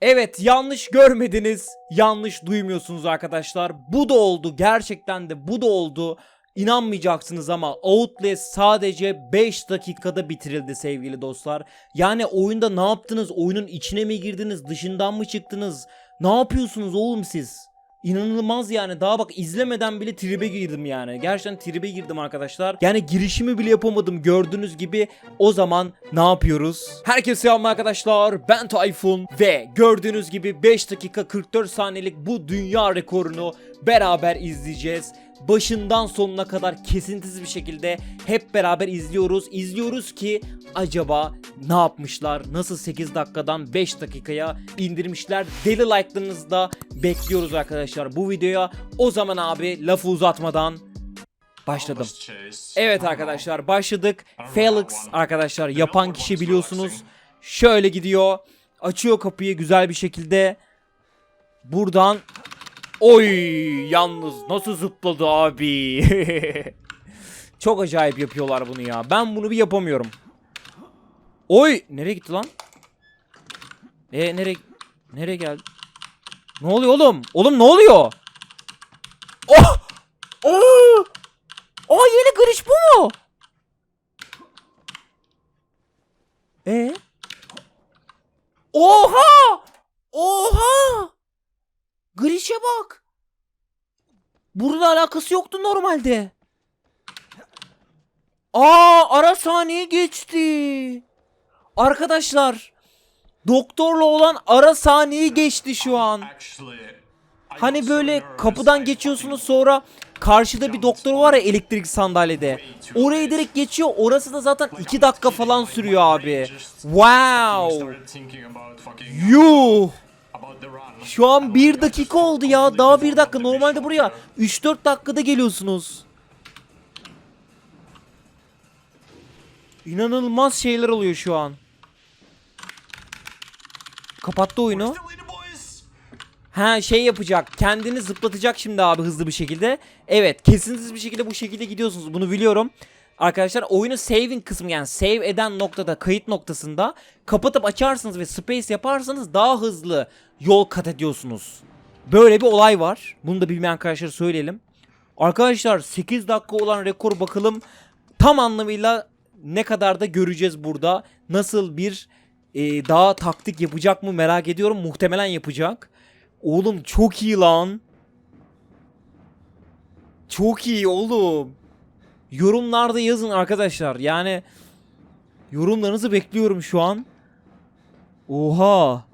Evet yanlış görmediniz. Yanlış duymuyorsunuz arkadaşlar. Bu da oldu. Gerçekten de bu da oldu. İnanmayacaksınız ama Outlast sadece 5 dakikada bitirildi sevgili dostlar. Yani oyunda ne yaptınız? Oyunun içine mi girdiniz? Dışından mı çıktınız? Ne yapıyorsunuz oğlum siz? İnanılmaz yani daha bak izlemeden bile tribe girdim yani. Gerçekten tribe girdim arkadaşlar. Yani girişimi bile yapamadım gördüğünüz gibi. O zaman ne yapıyoruz? Herkese selam arkadaşlar. Ben Tayfun ve gördüğünüz gibi 5 dakika 44 saniyelik bu dünya rekorunu beraber izleyeceğiz. Başından sonuna kadar kesintisiz bir şekilde hep beraber izliyoruz. İzliyoruz ki acaba ne yapmışlar? Nasıl 8 dakikadan 5 dakikaya indirmişler? Deli like'larınızı da bekliyoruz arkadaşlar bu videoya. O zaman abi lafı uzatmadan başladım. Evet arkadaşlar başladık. Felix arkadaşlar yapan kişi biliyorsunuz. Şöyle gidiyor. Açıyor kapıyı güzel bir şekilde. Buradan Oy yalnız nasıl zıpladı abi. Çok acayip yapıyorlar bunu ya. Ben bunu bir yapamıyorum. Oy nereye gitti lan? E nereye nereye geldi? Ne oluyor oğlum? Oğlum ne oluyor? Oh! Oh! Aa yeni giriş bu mu? E? Oha! Oha! Grish'e bak. Burada alakası yoktu normalde. Aa ara saniye geçti. Arkadaşlar doktorla olan ara saniye geçti şu an. Hani böyle kapıdan geçiyorsunuz sonra karşıda bir doktor var ya elektrik sandalyede. Oraya direkt geçiyor. Orası da zaten 2 dakika falan sürüyor abi. Wow. Yuh. Şu an 1 dakika oldu ya. Daha 1 dakika. Normalde buraya 3-4 dakikada geliyorsunuz. İnanılmaz şeyler oluyor şu an. Kapattı oyunu. Ha şey yapacak. Kendini zıplatacak şimdi abi hızlı bir şekilde. Evet kesintisiz bir şekilde bu şekilde gidiyorsunuz. Bunu biliyorum. Arkadaşlar oyunu saving kısmı yani save eden noktada kayıt noktasında kapatıp açarsınız ve space yaparsanız daha hızlı yol kat ediyorsunuz. Böyle bir olay var. Bunu da bilmeyen arkadaşlara söyleyelim. Arkadaşlar 8 dakika olan rekor bakalım tam anlamıyla ne kadar da göreceğiz burada. Nasıl bir e, daha taktik yapacak mı merak ediyorum. Muhtemelen yapacak. Oğlum çok iyi lan. Çok iyi oğlum. Yorumlarda yazın arkadaşlar. Yani yorumlarınızı bekliyorum şu an. Oha.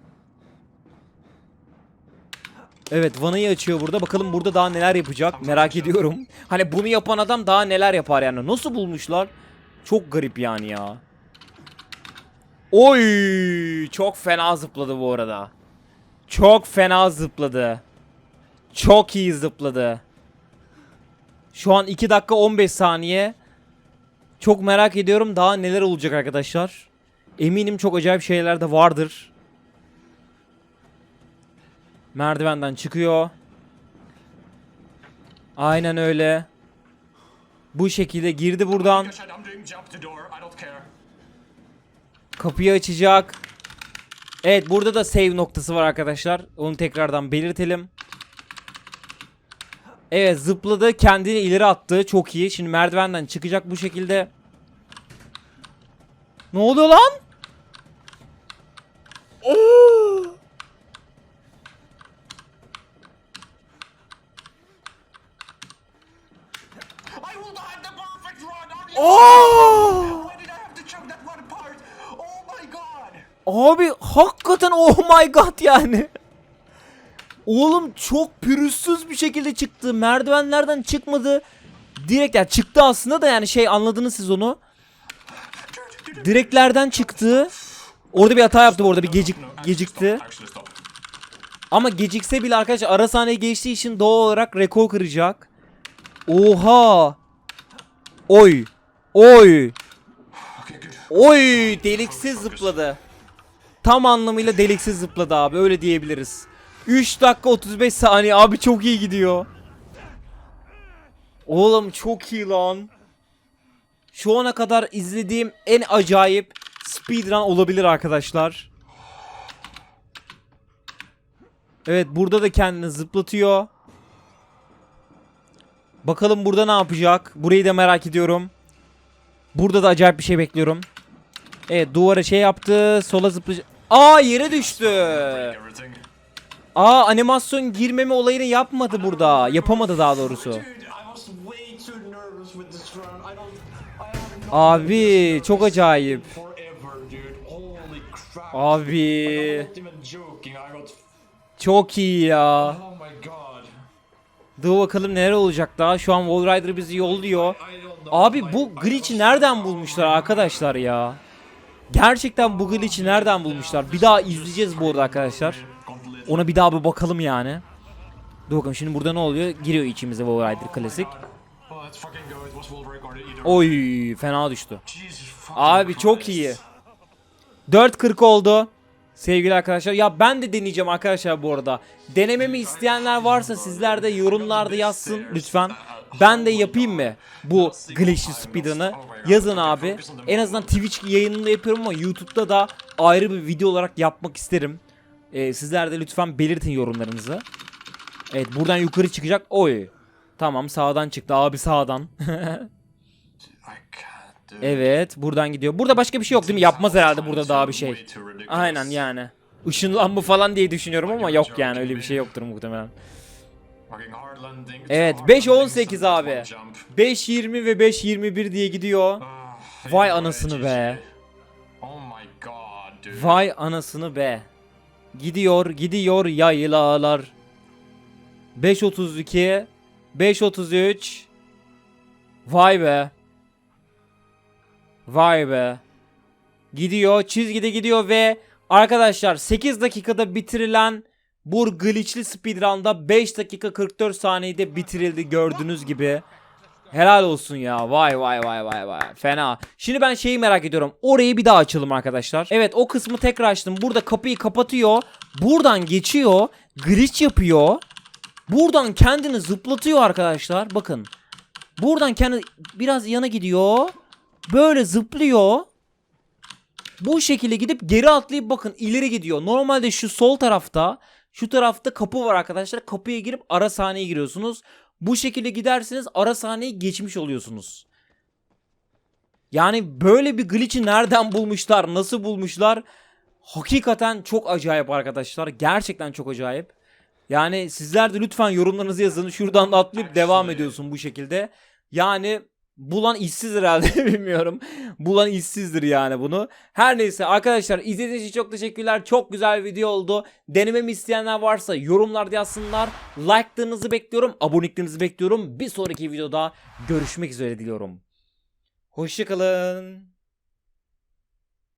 Evet vanayı açıyor burada. Bakalım burada daha neler yapacak. Merak ediyorum. Hani bunu yapan adam daha neler yapar yani. Nasıl bulmuşlar? Çok garip yani ya. Oy! Çok fena zıpladı bu arada. Çok fena zıpladı. Çok iyi zıpladı. Şu an 2 dakika 15 saniye. Çok merak ediyorum daha neler olacak arkadaşlar. Eminim çok acayip şeyler de vardır. Merdivenden çıkıyor. Aynen öyle. Bu şekilde girdi buradan. Kapıyı açacak. Evet burada da save noktası var arkadaşlar. Onu tekrardan belirtelim. Evet zıpladı kendini ileri attı çok iyi. Şimdi merdivenden çıkacak bu şekilde. Ne oluyor lan? Oo! Oh. Abi hakikaten oh my god yani. Oğlum çok pürüzsüz bir şekilde çıktı. Merdivenlerden çıkmadı. Direkt yani çıktı aslında da yani şey anladınız siz onu. Direklerden çıktı. Orada bir hata yaptı bu arada bir gecik gecikti. Ama gecikse bile arkadaşlar ara sahne geçtiği için doğal olarak rekor kıracak. Oha. Oy. Oy. Oy deliksiz zıpladı. Tam anlamıyla deliksiz zıpladı abi öyle diyebiliriz. 3 dakika 35 saniye abi çok iyi gidiyor. Oğlum çok iyi lan. Şu ana kadar izlediğim en acayip speedrun olabilir arkadaşlar. Evet burada da kendini zıplatıyor. Bakalım burada ne yapacak? Burayı da merak ediyorum. Burada da acayip bir şey bekliyorum. Evet duvara şey yaptı. Sola zıplayacak. Aa yere düştü. Aa animasyon girmeme olayını yapmadı burada. Yapamadı daha doğrusu. Abi çok acayip. Abi. Çok iyi ya. Dur bakalım neler olacak daha. Şu an Wall Rider bizi yolluyor. Abi bu glitch'i nereden bulmuşlar arkadaşlar ya? Gerçekten bu glitch'i nereden bulmuşlar? Bir daha izleyeceğiz bu arada arkadaşlar. Ona bir daha bir bakalım yani. Dur bakalım şimdi burada ne oluyor? Giriyor içimize Wall klasik. Oy fena düştü. Abi çok iyi. 4.40 oldu. Sevgili arkadaşlar. Ya ben de deneyeceğim arkadaşlar bu arada. Denememi isteyenler varsa sizler de yorumlarda yazsın lütfen. Ben de yapayım mı bu glitchli speedrun'ı? Yazın abi. En azından Twitch yayınında yapıyorum ama YouTube'da da ayrı bir video olarak yapmak isterim. Ee, sizler de lütfen belirtin yorumlarınızı. Evet buradan yukarı çıkacak. Oy. Tamam sağdan çıktı abi sağdan. Evet buradan gidiyor. Burada başka bir şey yok değil mi? Yapmaz herhalde burada daha bir şey. Aynen yani. Işınlanma falan diye düşünüyorum ama yok yani öyle bir şey yoktur muhtemelen. Evet, hard 5-18 landings and abi. one jump. 5.20 ve 5.21 diye gidiyor. Ah, Vay anyway, anasını be. Oh. Vay anasını be. Gidiyor gidiyor yaylalar. 5.32 5.33 Vay be. Vay be. Gidiyor çizgide gidiyor ve arkadaşlar 8 dakikada bitirilen bu glitchli speedrun'da 5 dakika 44 saniyede bitirildi gördüğünüz gibi. Helal olsun ya. Vay vay vay vay vay. Fena. Şimdi ben şeyi merak ediyorum. Orayı bir daha açalım arkadaşlar. Evet o kısmı tekrar açtım. Burada kapıyı kapatıyor. Buradan geçiyor. Glitch yapıyor. Buradan kendini zıplatıyor arkadaşlar. Bakın. Buradan kendi biraz yana gidiyor. Böyle zıplıyor. Bu şekilde gidip geri atlayıp bakın ileri gidiyor. Normalde şu sol tarafta şu tarafta kapı var arkadaşlar. Kapıya girip ara sahneye giriyorsunuz. Bu şekilde giderseniz ara sahneyi geçmiş oluyorsunuz. Yani böyle bir glitch'i nereden bulmuşlar? Nasıl bulmuşlar? Hakikaten çok acayip arkadaşlar. Gerçekten çok acayip. Yani sizler de lütfen yorumlarınızı yazın. Şuradan da atlayıp devam ediyorsun bu şekilde. Yani bulan işsiz herhalde bilmiyorum. Bulan işsizdir yani bunu. Her neyse arkadaşlar izlediğiniz için çok teşekkürler. Çok güzel video oldu. Denememi isteyenler varsa yorumlarda yazsınlar. Like'larınızı bekliyorum. Aboneliklerinizi bekliyorum. Bir sonraki videoda görüşmek üzere diliyorum. Hoşçakalın.